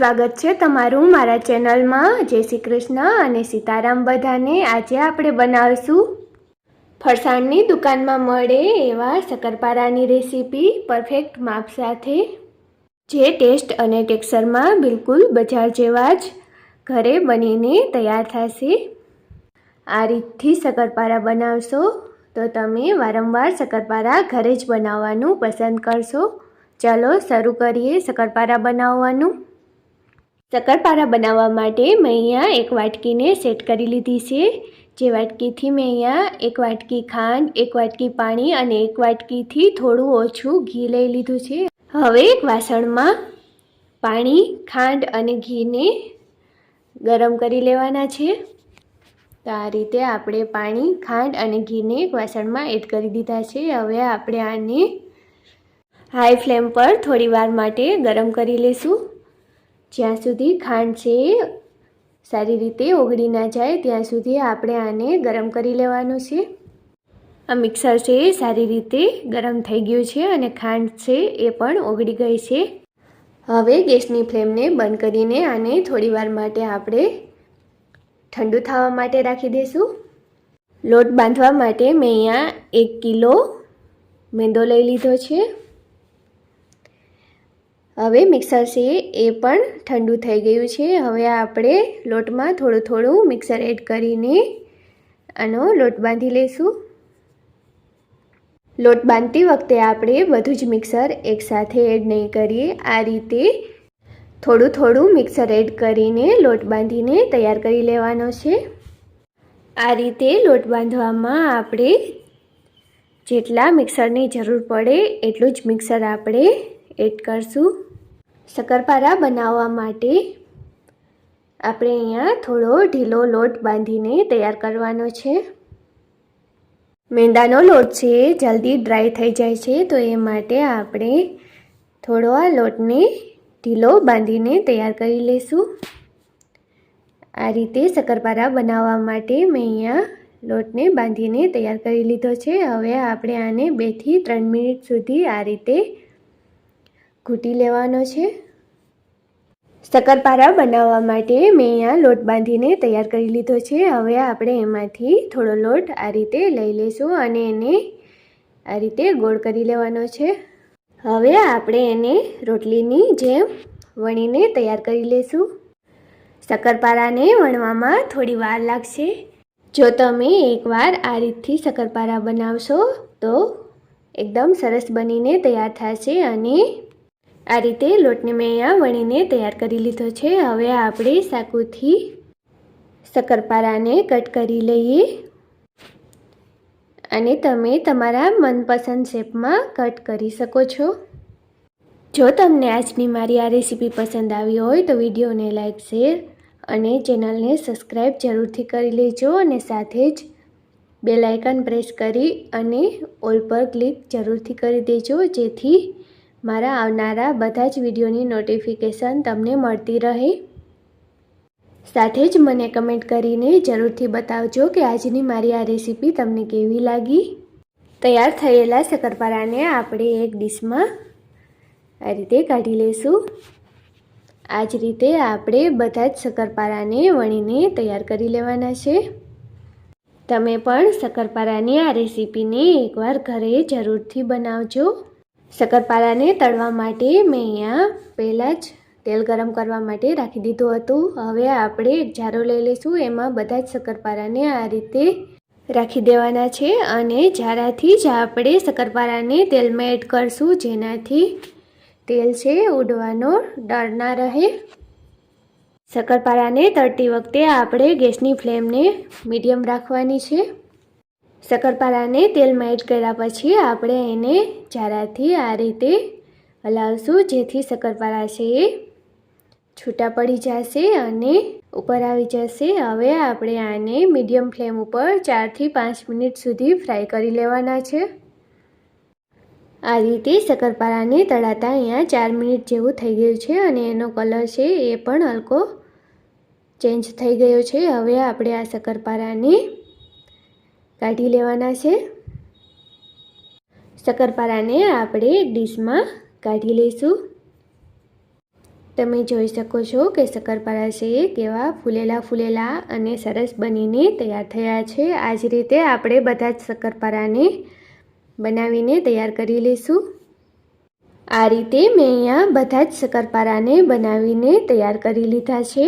સ્વાગત છે તમારું મારા ચેનલમાં. જય શ્રી કૃષ્ણ અને સીતારામ બધાને આજે આપણે બનાવીશું. ફરસાણની દુકાનમાં મળે એવા શક્કરપારાની રેસીપી પરફેક્ટ માપ સાથે. જે ટેસ્ટ અને ટેક્સચરમાં બિલકુલ બજાર જેવા જ ઘરે બનીને તૈયાર થશે. આ રીતથી શક્કરપારા બનાવશો તો તમે વારંવાર શક્કરપારા ઘરે જ બનાવવાનું પસંદ કરશો. ચાલો શરૂ કરીએ શક્કરપારા બનાવવાનું. શક્કરપારા બનાવવા માટે મેં અહીંયા એક વાટકીને સેટ કરી લીધી છે. જે વાટકીથી મેં અહીંયા એક વાટકી ખાંડ, એક વાટકી પાણી અને એક વાટકીથી થોડું ઓછું ઘી લઈ લીધું છે. હવે એક વાસણમાં પાણી, ખાંડ અને ઘીને ગરમ કરી લેવાના છે. તો આ રીતે આપણે પાણી, ખાંડ અને ઘીને એક વાસણમાં એડ કરી દીધા છે. હવે આપણે આને હાઈ ફ્લેમ પર થોડી વાર માટે ગરમ કરી લેશું. જ્યાં સુધી ખાંડ છે, સારી રીતે ઓગળી ના જાય, ત્યાં સુધી આપણે આને ગરમ કરી લેવાનું છે. આ મિક્સર છે, સારી રીતે ગરમ થઈ ગયું છે અને ખાંડ છે એ પણ ઓગળી ગઈ છે. હવે ગેસની ફ્લેમને બંધ કરીને આને થોડીવાર માટે આપણે ઠંડુ થવા માટે રાખી દઈશું. લોટ બાંધવા માટે મેં અહીંયા એક કિલો મેંદો લઈ લીધો છે. હવે મિક્સર છે એ પણ ઠંડુ થઈ ગયું છે. હવે આપણે લોટમાં થોડું થોડું મિક્સર એડ કરીને આનો લોટ બાંધી લઈશું. લોટ બાંધતી વખતે આપણે બધું જ મિક્સર એકસાથે એડ નહીં કરીએ. આ રીતે થોડું થોડું મિક્સર એડ કરીને લોટ બાંધીને તૈયાર કરી લેવાનો છે. આ રીતે લોટ બાંધવામાં આપણે જેટલા મિક્સરની જરૂર પડે એટલું જ મિક્સર આપણે એડ કરશું. શક્કરપારા બનાવવા માટે આપણે અહીંયા થોડો ઢીલો લોટ બાંધીને તૈયાર કરવાનો છે. મેંદાનો લોટ છે, જલ્દી ડ્રાય થઈ જાય છે, તો એ માટે આપણે થોડો આ લોટને ઢીલો બાંધીને તૈયાર કરી લઈશું આ રીતે શક્કરપારા બનાવવા માટે મેં અહીંયા લોટને બાંધીને તૈયાર કરી લીધો છે. હવે આપણે આને બેથી ત્રણ મિનિટ સુધી આ રીતે ઘૂંટી લેવાનો છે. શક્કરપારા બનાવવા માટે મેં અહીંયા લોટ બાંધીને તૈયાર કરી લીધો છે. હવે આપણે એમાંથી થોડો લોટ આ રીતે લઈ લઈશું અને એને આ રીતે ગોળ કરી લેવાનો છે. હવે આપણે એને રોટલીની જેમ વણીને તૈયાર કરી લઈશું. શક્કરપારાને વણવામાં થોડી વાર લાગશે. જો તમે એકવાર આ રીતથી શક્કરપારા બનાવશો તો એકદમ સરસ બનીને તૈયાર થશે અને આ રીતે લોટને મેં અહીંયા વણીને તૈયાર કરી લીધો છે. હવે આપણે સાકુથી શક્કરપારાને કટ કરી લઈએ. અને તમે તમારા મનપસંદ શેપમાં કટ કરી શકો છો. જો તમને આજની મારી આ રેસીપી પસંદ આવી હોય તો વિડીયોને લાઈક, શેર અને ચેનલને સબસ્ક્રાઈબ જરૂરથી કરી લેજો અને સાથે જ બેલ પ્રેસ કરી અને ઓલ પર ક્લિક જરૂરથી કરી દેજો. જેથી મારા આવનારા બધા જ વિડીયોની નોટિફિકેશન તમને મળતી રહે. સાથે જ મને કમેન્ટ કરીને જરૂરથી બતાવજો કે આજની મારી આ રેસીપી તમને કેવી લાગી. તૈયાર થયેલા શક્કરપારાને આપણે એક ડીશમાં આ રીતે કાઢી લઈશું. આ જ રીતે આપણે બધા જ શક્કરપારાને વણીને તૈયાર કરી લેવાના છે. તમે પણ શક્કરપારાની આ રેસીપીને એકવાર ઘરે જરૂરથી બનાવજો. શક્કરપારાને તળવા માટે મેં અહીંયા પહેલાં જ તેલ ગરમ કરવા માટે રાખી દીધું હતું. હવે આપણે એક જારો લઈ લઈશું. એમાં બધા જ શક્કરપારાને આ રીતે રાખી દેવાના છે અને જારાથી જ આપણે શક્કરપારાને તેલમાં એડ કરશું. જેનાથી તેલ છે ઉડવાનો ડર ના રહે. શક્કરપારાને તળતી વખતે આપણે ગેસની ફ્લેમને મીડિયમ રાખવાની છે. શક્કરપારાને તેલમાં એડ કર્યા પછી આપણે એને જારાથી આ રીતે હલાવશું, જેથી શક્કરપારા છે એ છૂટા પડી જશે અને ઉપર આવી જશે. હવે આપણે આને મીડિયમ ફ્લેમ ઉપર ચારથી પાંચ મિનિટ સુધી ફ્રાય કરી લેવાના છે. આ રીતે શક્કરપારાને તળાતા અહીંયા ચાર મિનિટ જેવું થઈ ગયું છે અને એનો કલર છે એ પણ હલકો ચેન્જ થઈ ગયો છે. હવે આપણે આ શક્કરપારાને કાઢી લેવાના છે. શક્કરપારાને આપણે ડીશમાં કાઢી લઈશું. તમે જોઈ શકો છો કે શક્કરપારા છે કેવા ફૂલેલા ફૂલેલા અને સરસ બનીને તૈયાર થયા છે. આ જ રીતે આપણે બધા જ શક્કરપારાને બનાવીને તૈયાર કરી લઈશું. આ રીતે મેં અહીંયા બધા જ શક્કરપારાને બનાવીને તૈયાર કરી લીધા છે.